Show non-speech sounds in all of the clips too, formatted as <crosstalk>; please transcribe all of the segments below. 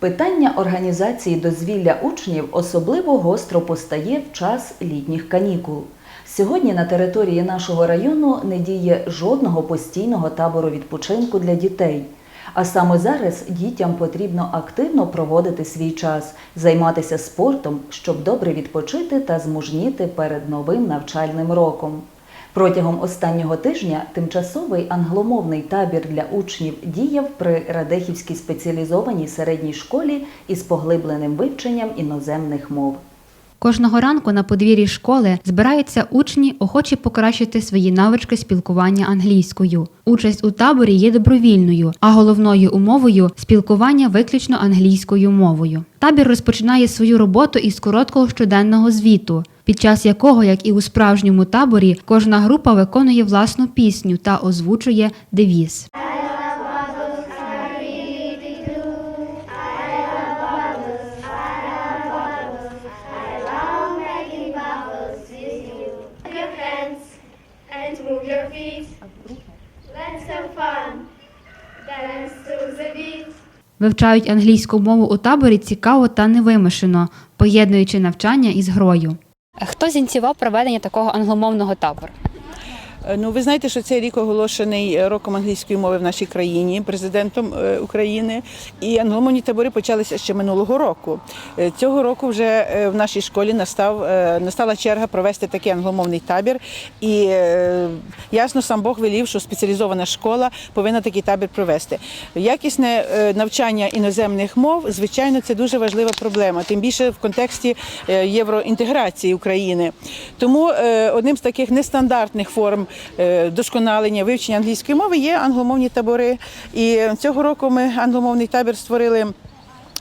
Питання організації дозвілля учнів особливо гостро постає в час літніх канікул. Сьогодні на території нашого району не діє жодного постійного табору відпочинку для дітей. А саме зараз дітям потрібно активно проводити свій час, займатися спортом, щоб добре відпочити та змужніти перед новим навчальним роком. Протягом останнього тижня тимчасовий англомовний табір для учнів діяв при Радехівській спеціалізованій середній школі із поглибленим вивченням іноземних мов. Кожного ранку на подвір'ї школи збираються учні, охочі покращити свої навички спілкування англійською. Участь у таборі є добровільною, а головною умовою спілкування виключно англійською мовою. Табір розпочинає свою роботу із короткого щоденного звіту, під час якого, як і у справжньому таборі, кожна група виконує власну пісню та озвучує девіз. Вивчають англійську мову у таборі цікаво та невимушено, поєднуючи навчання із грою. Хто зінцював проведення такого англомовного табору? Е, Ну, ви знаєте, що цей рік оголошений е, роком англійської мови в нашій країні президентом е, України. І англомовні табори почалися ще минулого року. Цього року вже в нашій школі настав настала черга провести такий англомовний табір. І ясно, сам Бог велів, що спеціалізована школа повинна такий табір провести. Якісне навчання іноземних мов, звичайно, це дуже важлива проблема, тим більше в контексті євроінтеграції України. Тому одним з таких нестандартних форм досконалення вивчення англійської мови є англомовні табори. І цього року ми англомовний табір створили.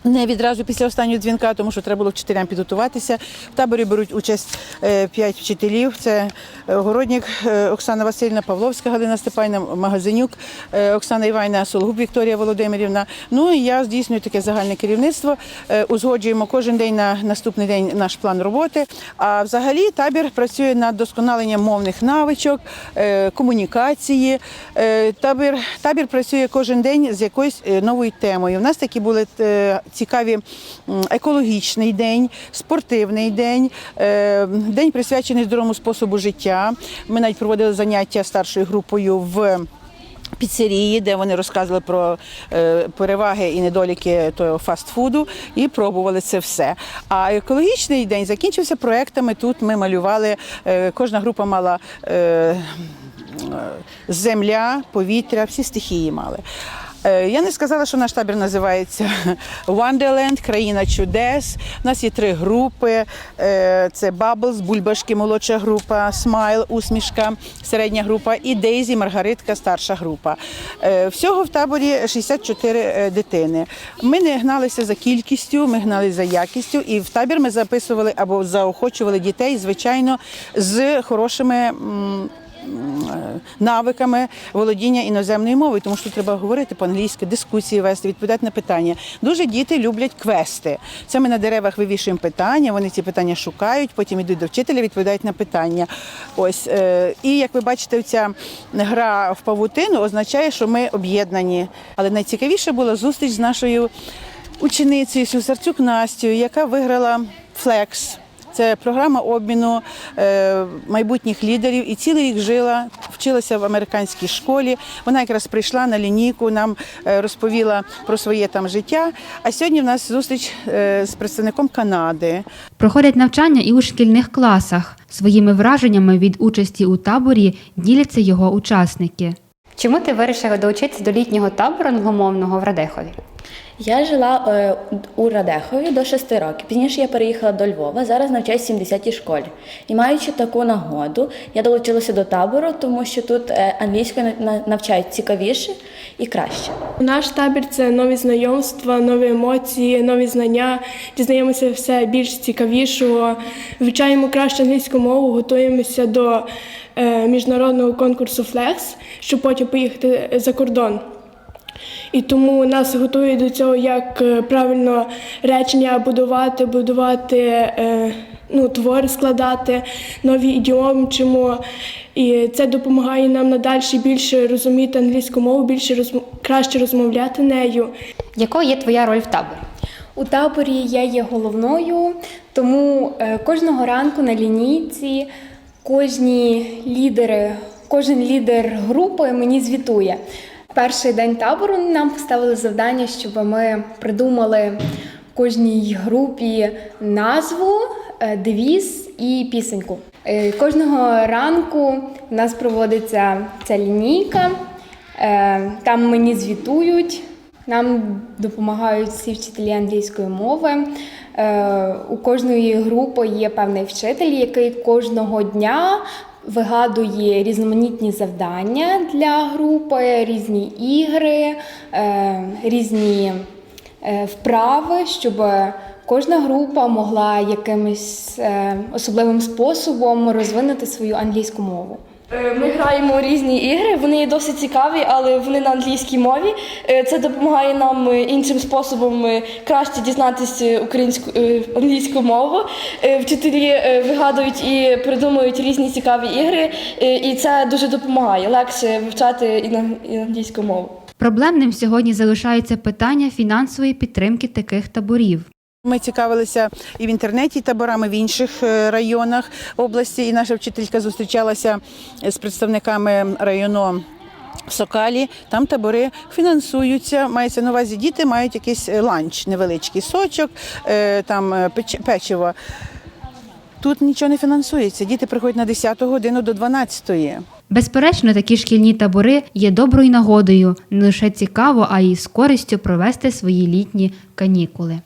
Не відразу після останнього дзвінка, тому що треба було вчителям підготуватися. В таборі беруть участь е, п'ять вчителів. Це е, Городнік е, Оксана Васильівна, Павловська Галина Степанівна, Магазинюк е, Оксана Іванівна, Сологуб Вікторія Володимирівна. Ну і я здійснюю таке загальне керівництво. Е, Узгоджуємо кожен день на наступний день наш план роботи. А взагалі табір працює над досконаленням мовних навичок, е, комунікації. Е, Табір, табір працює кожен день з якоюсь е, новою темою. У нас такі були е, цікаві екологічний день, спортивний день, е, день присвячений здоровому способу життя. Ми навіть проводили заняття старшою групою в. Піцерії, де вони розказували про е, переваги і недоліки того фастфуду, і пробували це все. А екологічний день закінчився проектами. Тут ми малювали. Е, кожна група мала е, земля, повітря, всі стихії мали. Е, Я не сказала, що наш табір називається <laughs> Wonderland, країна чудес. У нас є три групи: Е, це Bubbles, Бульбашки, молодша група, Smile, усмішка, середня група, і Дейзі, Маргаритка, старша група. Е, Всього в таборі 64 е, дитини. Ми не гналися за кількістю, ми гналися за якістю, і в табір ми записували або заохочували дітей, звичайно, з хорошими. Е, навиками володіння іноземною мовою, тому що треба говорити по-англійськи, дискусії вести, відповідати на питання. Дуже діти люблять квести. Це ми на деревах вивішуємо питання, вони ці питання шукають, потім йдуть до вчителя, відповідають на питання. Ось е, і як ви бачите, ця гра в павутину означає, що ми об'єднані. Але найцікавіше була зустріч з нашою ученицею Сюсарцюк Настю, яка виграла флекс. Це програма обміну е, майбутніх лідерів і цілий рік жила, вчилася в американській школі. Вона якраз прийшла на лінійку, нам е, розповіла про своє там життя. А сьогодні в нас зустріч е, з представником Канади. Проходять навчання і у шкільних класах. Своїми враженнями від участі у таборі діляться його учасники. Чому ти вирішила долучитися до літнього табору англомовного в Радехові? Я жила е, у Радехові до 6 років. Пізніше я переїхала до Львова. Зараз навчаюся в 70-й школі. І маючи таку нагоду, я долучилася до табору, тому що тут е, англійською на- навчають цікавіше і краще. Наш табір це нові знайомства, нові емоції, нові знання. Дізнаємося все більш цікавішого, вивчаємо краще англійську мову, готуємося до е, міжнародного конкурсу Flex, щоб потім поїхати за кордон. І тому нас готують до цього, як е, правильно речення будувати, будувати, е, ну, твори складати, нові ідіоми вчимо. І це допомагає нам надалі більше розуміти англійську мову, більше розм... краще розмовляти нею. Якою є твоя роль в таборі? У таборі я є головною, тому е, кожного ранку на лінійці кожні лідери, кожен лідер групи мені звітує. Перший день табору нам поставили завдання, щоб ми придумали кожній групі назву, е, девіз і пісеньку. Е, Кожного ранку в нас проводиться ця лінійка. Е, Там мені звітують, нам допомагають всі вчителі англійської мови. У кожної групи є певний вчитель, який кожного дня вигадує різноманітні завдання для групи, різні ігри, е, різні е, вправи, щоб кожна група могла якимось е, особливим способом розвинути свою англійську мову. Е, Ми граємо різні ігри, вони досить цікаві, але вони на англійській мові. Е, Це допомагає нам е, іншим способом краще дізнатися українську англійську мову. Вчителі вигадують і придумують різні цікаві ігри, і це дуже допомагає легше вивчати і англійську мову. Проблемним сьогодні залишається питання фінансової підтримки таких таборів. Ми цікавилися і в інтернеті таборами в інших е, районах області, і наша вчителька зустрічалася з представниками району. В Сокалі там табори фінансуються. Мається на увазі, діти мають якийсь е, ланч, невеличкий сочок, е, там е, печиво. Тут нічого не фінансується. Діти приходять на 10 годину до 12. Безперечно, такі шкільні табори є доброю нагодою не лише цікаво, а й з користю провести свої літні канікули.